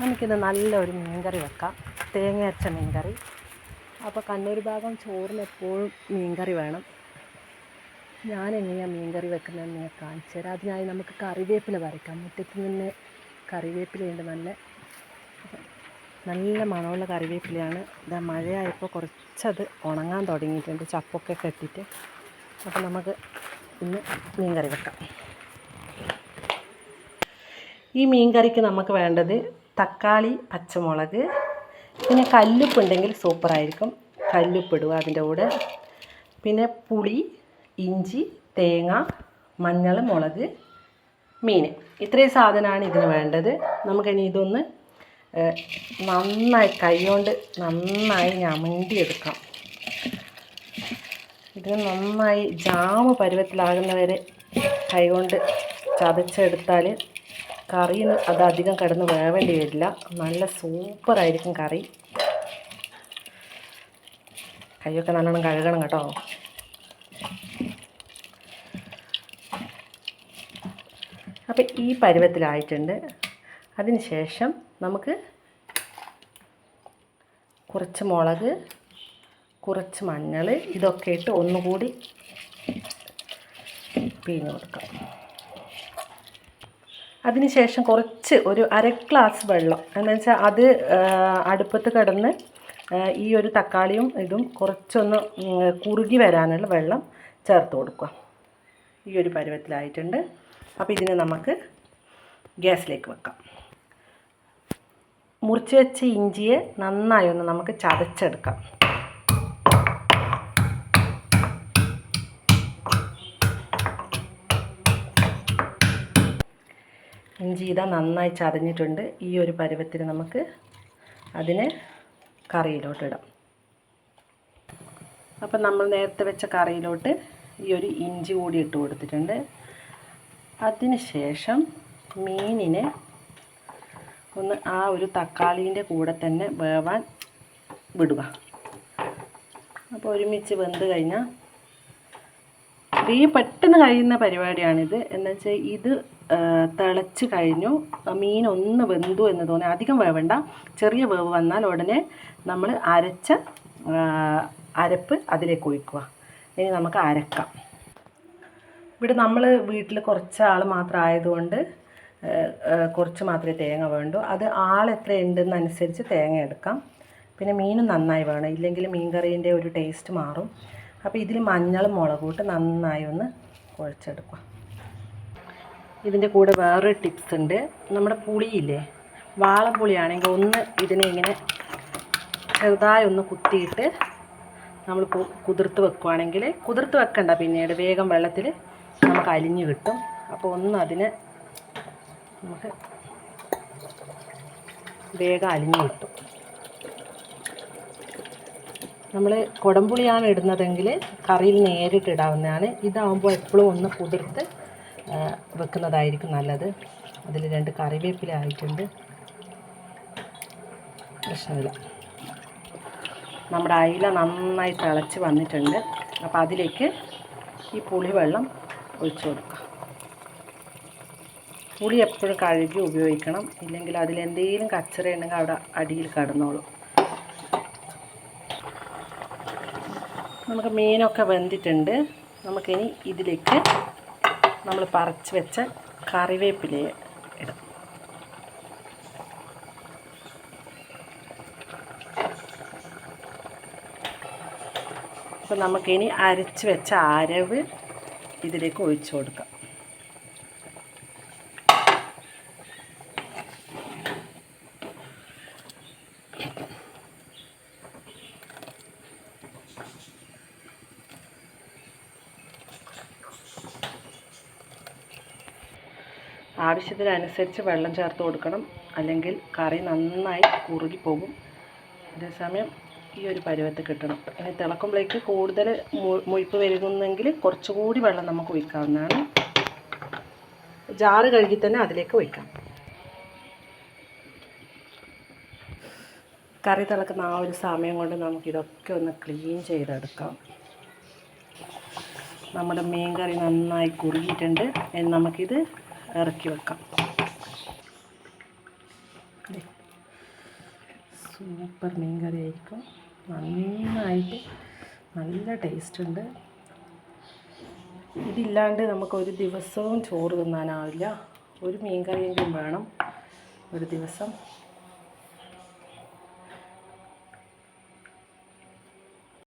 നമുക്കിത് നല്ലൊരു മീൻകറി വെക്കാം. തേങ്ങ അരച്ച മീൻകറി. അപ്പോൾ കണ്ണൂർ ഭാഗം ചോറിന് എപ്പോഴും മീൻകറി വേണം. ഞാൻ എങ്ങനെയാണ് മീൻകറി വെക്കുന്നതെന്ന് ഞാൻ കാണിച്ചു തരാം. അതിനായി നമുക്ക് കറിവേപ്പില വരയ്ക്കാം. മുറ്റത്ത് നിന്ന് കറിവേപ്പിലയുണ്ട് നല്ല. നല്ല മണമുള്ള കറിവേപ്പിലയാണ്. ഇതാ മഴയായപ്പോൾ കുറച്ചത് ഉണങ്ങാൻ തുടങ്ങിയിട്ടുണ്ട്. ചപ്പൊക്കെ കെട്ടിയിട്ട് അപ്പോൾ നമുക്ക് ഇന്ന് മീൻകറി വെക്കാം. ഈ മീൻ കറിക്ക് നമുക്ക് വേണ്ടത് തക്കാളി പച്ചമുളക് പിന്നെ കല്ലുപ്പ് ഉണ്ടെങ്കിൽ സൂപ്പറായിരിക്കും. കല്ലുപ്പ് ഇടുക അതിന്റെ കൂടെ. പിന്നെ പുളി ഇഞ്ചി തേങ്ങ മഞ്ഞൾ മുളക് മീൻ. ഇത്രയും സാധനമാണ് ഇതിന് വേണ്ടത്. നമുക്കിനി ഇതൊന്ന് നന്നായി കൈകൊണ്ട് നന്നായി ഞമണ്ടിയെടുക്കാം ഇതിന് നന്നായി ജാമ് പരുവത്തിലാകുന്നവരെ കൈകൊണ്ട് ചതച്ചെടുത്താൽ കറിന് അത് അധികം കിടന്ന് വേവേണ്ടി വരില്ല. നല്ല സൂപ്പറായിരിക്കും കറി. കൈയൊക്കെ നല്ലോണം കഴുകണം കേട്ടോ. അപ്പം ഈ പരുവത്തിലായിട്ടുണ്ട്. അതിനുശേഷം നമുക്ക് കുറച്ച് മുളക് കുറച്ച് മഞ്ഞൾ ഇതൊക്കെ ഇട്ട് ഒന്നുകൂടി പിഴിഞ്ഞ് കൊടുക്കാം. അതിനുശേഷം കുറച്ച് ഒരു അര ഗ്ലാസ് വെള്ളം. എന്ന് വെച്ചാൽ അത് അടുപ്പത്ത് കിടന്ന് ഈ ഒരു തക്കാളിയും ഇതും കുറച്ചൊന്ന് കുറുകി വരാനുള്ള വെള്ളം ചേർത്ത് കൊടുക്കുക. ഈ ഒരു പരുവത്തിലായിട്ടുണ്ട്. അപ്പോൾ ഇതിനെ നമുക്ക് ഗ്യാസിലേക്ക് വെക്കാം. മുറിച്ച് വെച്ച ഇഞ്ചിയെ നന്നായി ഒന്ന് നമുക്ക് ചതച്ചെടുക്കാം. ഇഞ്ചി ഇതാ നന്നായി ചതഞ്ഞിട്ടുണ്ട്. ഈ ഒരു പരുവത്തിന് നമുക്ക് അതിനെ കറിയിലോട്ടിടാം അപ്പം നമ്മൾ നേരത്തെ വെച്ച കറിയിലോട്ട് ഈ ഒരു ഇഞ്ചി കൂടി ഇട്ട് കൊടുത്തിട്ടുണ്ട്. അതിന് ശേഷം മീനിനെ ഒന്ന് ആ ഒരു തക്കാളീന്റെ കൂടെ തന്നെ വേവാൻ വിടുക. അപ്പോൾ ഒരുമിച്ച് വെന്ത് കഴിഞ്ഞാൽ ഈ പെട്ടെന്ന് കഴിയുന്ന പരിപാടിയാണിത്. എന്ന് വെച്ചാൽ ഇത് തിളച്ച് കഴിഞ്ഞു. മീൻ ഒന്ന് വെന്തു എന്ന് തോന്നി. അധികം വേവണ്ട. ചെറിയ വേവ് വന്നാൽ ഉടനെ നമ്മൾ അരച്ച അരപ്പ് അതിലേക്ക് ഒഴിക്കുക. ഇനി നമുക്ക് അരക്കാം. ഇവിടെ നമ്മൾ വീട്ടിൽ കുറച്ച് ആൾ മാത്രം ആയതുകൊണ്ട് കുറച്ച് മാത്രമേ തേങ്ങ വേണ്ടൂ. അത് ആൾ എത്ര ഉണ്ടെന്നനുസരിച്ച് തേങ്ങ എടുക്കാം. പിന്നെ മീനും നന്നായി വേണം. ഇല്ലെങ്കിൽ മീൻ കറീന്റെ ഒരു ടേസ്റ്റ് മാറും. അപ്പോൾ ഇതിൽ മഞ്ഞൾ മുളക് ഇട്ട് നന്നായി ഒന്ന് കുഴച്ചെടുക്കുക ഇതിന്റെ കൂടെ വേറൊരു ടിപ്സ് ഉണ്ട്. നമ്മുടെ പുളിയില്ലേ? വാളപ്പുളിയാണെങ്കിൽ ഒന്ന് ഇതിനെ ഇങ്ങനെ ചെറുതായി ഒന്ന് കുത്തിയിട്ട് നമ്മൾ കുതിർത്ത് വെക്കുവാണെങ്കിൽ കുതിർത്ത് വെക്കണ്ട പിന്നീട് വേഗം വെള്ളത്തിൽ നമുക്ക് അലിഞ്ഞ് കിട്ടും. അപ്പോൾ ഒന്ന് അതിന് നമുക്ക് വേഗം അലിഞ്ഞ് കിട്ടും. നമ്മൾ കുടംപുളിയാണ് ഇടുന്നതെങ്കിൽ കറിയിൽ നേരിട്ട് ഇടാവുന്നതാണ്. ഇതാവുമ്പോൾ എപ്പോഴും ഒന്ന് കുതിർത്ത് വെക്കുന്നതായിരിക്കും നല്ലത്. അതിൽ രണ്ട് കറിവേപ്പില ആയിട്ടുണ്ട്. പ്രശ്നമില്ല. നമ്മുടെ അയില നന്നായി തിളച്ച് വന്നിട്ടുണ്ട്. അപ്പോൾ അതിലേക്ക് ഈ പുളിവെള്ളം ഒഴിച്ചു കൊടുക്കുക പുളി എപ്പോഴും കഴുകി ഉപയോഗിക്കണം. ഇല്ലെങ്കിൽ അതിലെന്തെങ്കിലും കച്ചറ ഉണ്ടെങ്കിൽ അവിടെ അടിയിൽ കിടന്നോളും. നമുക്ക് മീനൊക്കെ വെന്തിട്ടുണ്ട്. നമുക്കിനി ഇതിലേക്ക് നമ്മൾ പറിച്ച് വെച്ച കറിവേപ്പില ഇടാം. അപ്പം നമുക്കിനി അരച്ച് വെച്ച അരവ് ഇതിലേക്ക് ഒഴിച്ചു കൊടുക്കാം. ആവശ്യത്തിനനുസരിച്ച് വെള്ളം ചേർത്ത് കൊടുക്കണം. അല്ലെങ്കിൽ കറി നന്നായി കുറുകി പോകും അതേസമയം ഈ ഒരു പരുവത്ത് കിട്ടണം. ഇനി തിളക്കുമ്പോഴേക്ക് കൂടുതൽ മുഴുപ്പ് വരുന്നെങ്കിൽ കുറച്ചുകൂടി വെള്ളം നമുക്ക് ഒഴിക്കാവുന്നതാണ്. ജാറ് കഴുകി തന്നെ അതിലേക്ക് ഒഴിക്കാം. കറി തിളക്കുന്ന ആ ഒരു സമയം കൊണ്ട് നമുക്കിതൊക്കെ ഒന്ന് ക്ലീൻ ചെയ്തെടുക്കാം. നമ്മുടെ മീൻ കറി നന്നായി കുറുകിയിട്ടുണ്ട്. നമുക്കിത് ഇറക്കി വെക്കാം. സൂപ്പർ മീൻ കറി ആയിരിക്കും നന്നായിട്ട് നല്ല ടേസ്റ്റ് ഉണ്ട്. ഇതില്ലാണ്ട് നമുക്ക് ഒരു ദിവസവും ചോറ് തിന്നാനാവില്ല. ഒരു മീൻ കറിയെങ്കിലും വേണം ഒരു ദിവസം.